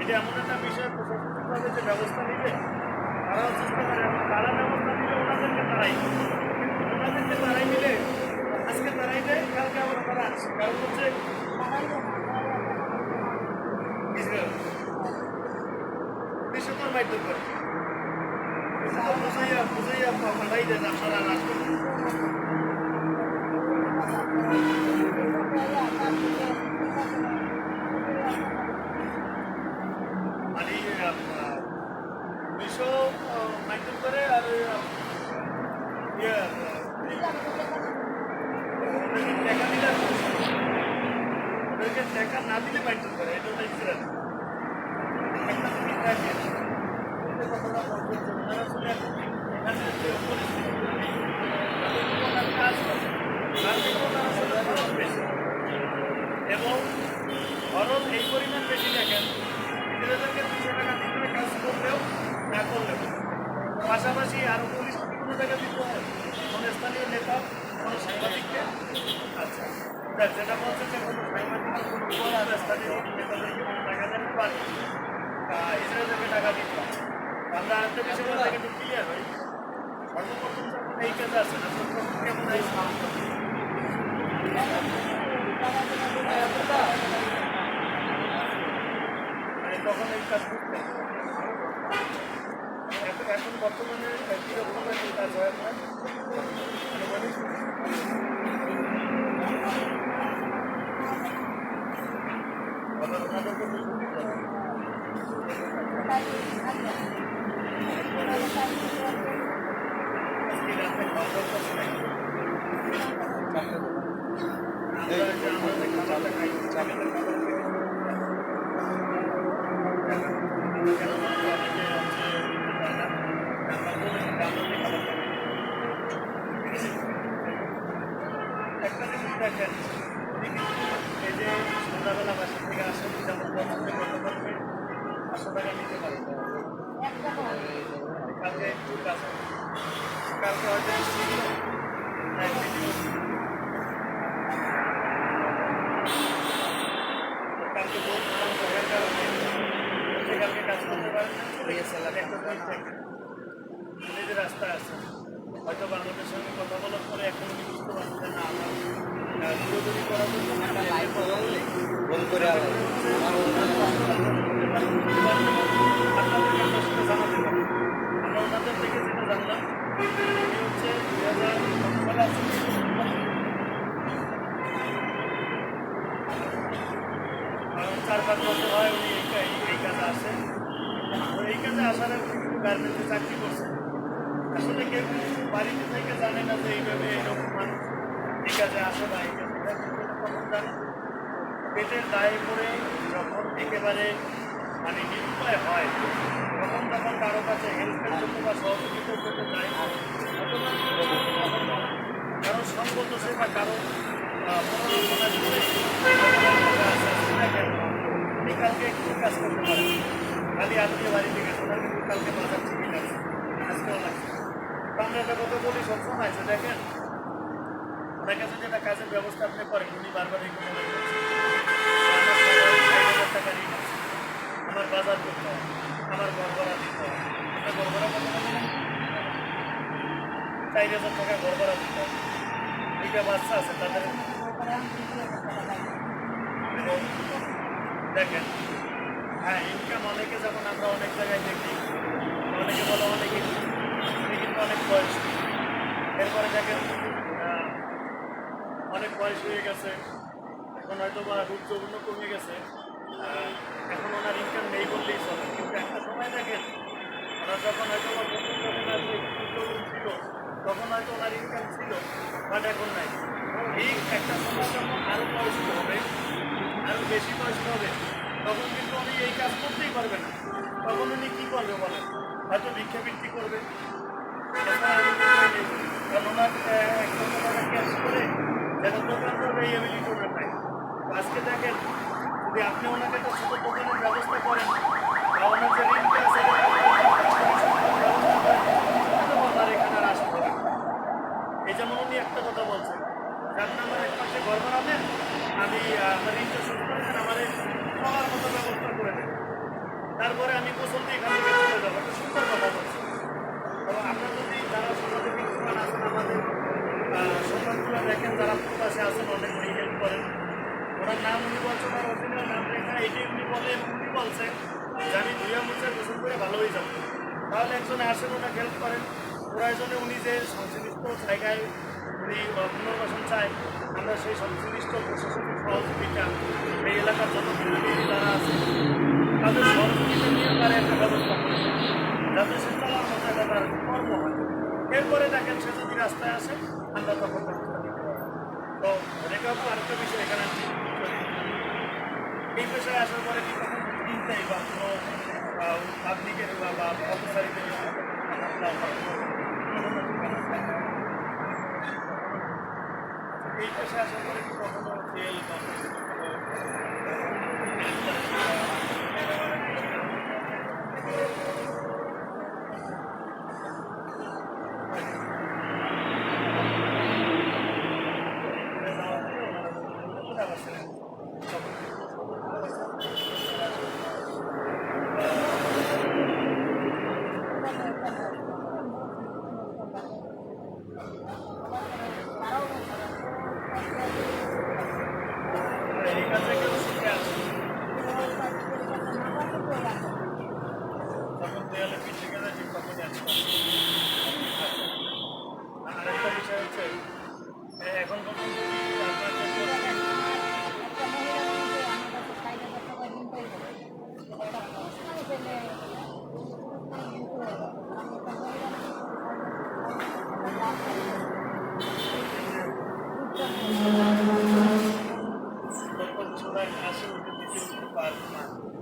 এটা এমন একটা বিষয় প্রশাসনিকভাবে যে ব্যবস্থা নিবে তারাও চেষ্টা করে এবং তারা ব্যবস্থা নিলে ওনাদেরকে তারাই ওনাদেরকে তারাই মিলে আজকে তারাই দেয় কালকে আবার তারা আসে কারণ হচ্ছে বিশ্বকর মাইদ্যম করে বুঝাইয়া বুঝাইয়া পাঠাই দেন আপনারা আসবেন মানে দুইশো মাইন্টেন করে আর ইয়ে ওদেরকে টাকা দিলে ওদেরকে টাকা না দিলে মাইন্টেন করে এটা হচ্ছে ইসরায়েল একটা তুমি থাকে ওদের কথাটা বলতে ওনারা আসলে এখানে যে পরিস্থিতি তাদের ওনার কাজ করে তার থেকে ওনারা আসলে খরচ বেশি এবং খরচ এই পরিমাণ বেশি দেখেন নিজেদেরকে দুশো টাকা দিতে হবে কাজ করলেও না করলেও পাশাপাশি আরও পুলিশ কোনো টাকা দিতে হয় কোনো স্থানীয় নেতা কোনো সাংবাদিককে আচ্ছা দেখ, যেটা বলছে যে কোনো সাংবাদিক কোনো স্থানীয় নেতাদেরকে কোনো টাকা দিতে পারি ইসরায়েলদেরকে টাকা দিতে হয় আমরা আরেকটা বেশি বলে থেকে একটু ক্লিয়ার হই, সর্বপ্রথম যখন এই কাজে আসে না, সর্বপ্রথম কেমন এই মানে তখন এই কাজ করতে। এখন বর্তমানে কীরকম এই কাজ হয় আপনার আনুমানিক আবার ওনাদেরকে বেতন দিতে হবে। আজকে রাতে খাওয়া দাওয়ার কাছে নাই। আমরা যে আমাদের খাবারটা খাই, চাকরিতে খাবার খেতে কেন বলতো অনেকে হচ্ছে আমরা বলেছি যে আমরা যে খাবার খাই। একটা জিনিস দেখেন এই যে সন্ধ্যাবেলা বাসা থেকে আসেন যেমন বলছেন যে গতকালকে পাঁচশো টাকা নিতে পারেন কালকে একটু কাছে কালকে হয়তো ছিল না একদিন কালকে বলছিলাম ঘরের কারণে সে কালকে কাজ করতে পারেন উনি যে হয়তো বাংলাদেশের সঙ্গে কথা বলার পরে এখন উনি বুঝতে পারছেন যে না আমার দূরদূরি করার জন্য ফোন করে আপনাদেরকে একটা সাথে জানাতে পারি আমরা জানলাম হচ্ছে দুই হাজার চার পাঁচ বছর হয় উনি এই কা- এই কাজে আসেন তো এই কাজে আসার গার্মেন্টসে চাকরি করছেন আসলে কেউ বাড়িতে থেকে জানে না যে এইভাবে এরকম মানুষ এই কাজে আসে বা এই পেটের দায়ে পড়ে যখন একেবারে মানে নিরুপায় হয়, তখন তখন কারও কাছে হেল্পের জন্য বা সহযোগিতার জন্য যায় কারও সঙ্গত সে বা কারও আহ, প্ররোচনায় পড়ে দেখেন উনি কালকে একটু কাজ করতে পারেন আত্মীয় বাড়িতে গেছে ওনার কিন্তু কালকে বাজার থেকে লাগছে আজকেও লাগছে আমরা একটা কথা বলি সবসময় যে দেখেন? ওনার কাছে যেটা কাজের ব্যবস্থা আপনি করেন, উনি বারবার এই কথা টাকা ঋণ আমার বাজার করতে হয় আমার ঘর ভাড়া দিতে হয় আপনার ঘর ভাড়া কত চার হাজার টাকা ঘর ভাড়া দিতে হয় দুইটা বাচ্চা আছে, তাদের দেখেন হ্যাঁ ইনকাম অনেকে যখন আমরা অনেক জায়গায় দেখি, অনেকে বলে অনেকে কিন্তু অনেক বয়স। এরপরে দেখেন অনেক বয়স হয়ে গেছে। এখন হয়তো বা যৌবন্য কমে গেছে। এখন ওনার ইনকাম নেই বললেই চলে। কিন্তু একটা সময় দেখেন, ওনার যখন হয়তো বা প্রথম যখন আর ছিল, তখন হয়তো ওনার ইনকাম ছিল বাট এখন নাই। এই একটা সময় যখন আরও বয়স্ক হবে আরও বেশি বয়স্ক হবে তখন কিন্তু উনি এই কাজ করতেই পারবে না। তখন উনি কী করবে বলেন? হয়তো ভিক্ষাবৃত্তি করবে। ওনার টাকা করবে এই আজকে দেখেন আপনি ওনাকে এই যেমন উনি একটা কথা বলছেন আপনি আমার ঘর বানাবেন, আমি আহ, আমার ঋণটা শোধ করে দেন আমার সবার মতো ব্যবস্থা করে দেন তারপরে আমি গোসল দিয়ে এখান থেকে চলে যাব। একটা সুন্দর কথা বলছি। তো আপনারা যদি যারা সমাজে বিদ্যমান আছেন, আমাদের সন্তানগুলো দেখেন, যারা প্রকাশে আছেন, অনেক হেল্প করেন। ওনার নাম উনি বলছে ওনার অরিজিনাল নাম লেখা এটি উনি বলে, উনি বলছে যে আমি দুইয়া মুছে গোসল করে ভালো হয়ে যাব। তাহলে একজনে আসেন, ওনাকে হেল্প করেন। প্রয়োজনে উনি যে সংশ্লিষ্ট জায়গায় উনি পুনর্বাসন চায়, আমরা সেই সংশ্লিষ্ট প্রশাসনিক সহযোগিতা এই এলাকার জনপ্রতিনিধি যারা আছে। তাদের সহযোগিতা নিয়ে তারা একটা ব্যবস্থা করে যাতে সে চলার একটা তার কর্ম হয়। এরপরে দেখেন সে যদি রাস্তায় আসে, আমরা তখন ব্যবস্থা নিতে পারব। তো রেখা আরেকটা বিষয় এখানে। এই পেশায় আসার পরে কি তখন চিন্তাই বা কোনো পাবলিকের বা বা অফিসারিদের এই পেশায় আসার পরে কি কখনো জেল বা var.